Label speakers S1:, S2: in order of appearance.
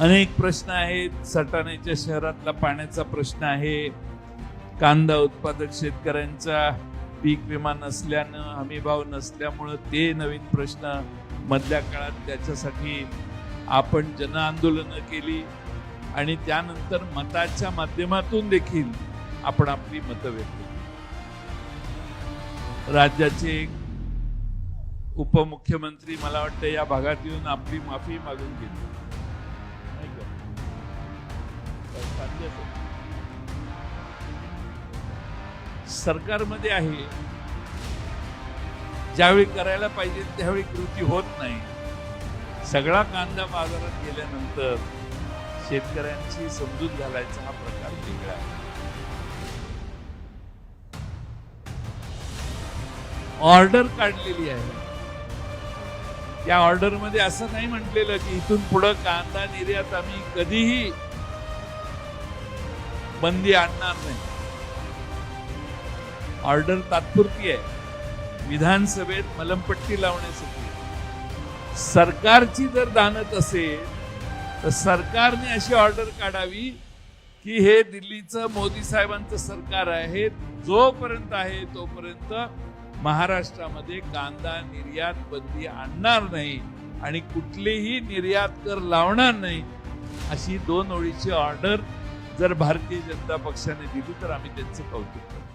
S1: अनेक प्रश्न आहेत. सटाण्याच्या शहरातला पाण्याचा प्रश्न आहे. कांदा उत्पादक शेतकऱ्यांचा पीक विमा नसल्यानं हमीभाव नसल्यामुळं ते नवीन प्रश्न मधल्या काळात त्याच्यासाठी आपण जन आंदोलनं केली आणि त्यानंतर मताच्या माध्यमातून देखील आपण आपली मतं व्यक्त केली. राज्याचे उपमुख्यमंत्री मला वाटतं या भागात येऊन आपली माफी मागून गेली सरकारमध्ये आहे. ज्यावेळी करायला पाहिजे त्यावेळी कृती होत नाही. सगळा कांदा बाजारात गेल्यानंतर शेतकऱ्यांची समजूत घालायचा हा प्रकार वेगळा आहे. ऑर्डर काढलेली आहे. त्या ऑर्डरमध्ये असं नाही म्हटलेलं की इथून पुढं कांदा निर्यात आम्ही कधीही बंदी आणणार नाही. ऑर्डर तात्पुरती आहे. विधानसभेत मलमपट्टी लावण्यासाठी सरकारची जर दानत असेल तर सरकारने अशी ऑर्डर काढावी की हे दिल्लीचं मोदी साहेबांचं सरकार आहे जोपर्यंत आहे तोपर्यंत महाराष्ट्रामध्ये कांदा निर्यात बंदी आणणार नाही आणि कुठलेही निर्यात कर लावणार नाही अशी दोन ओळीची ऑर्डर जर भारतीय जनता पक्षाने दिली तर आम्ही त्यांचं कौतुक करतो.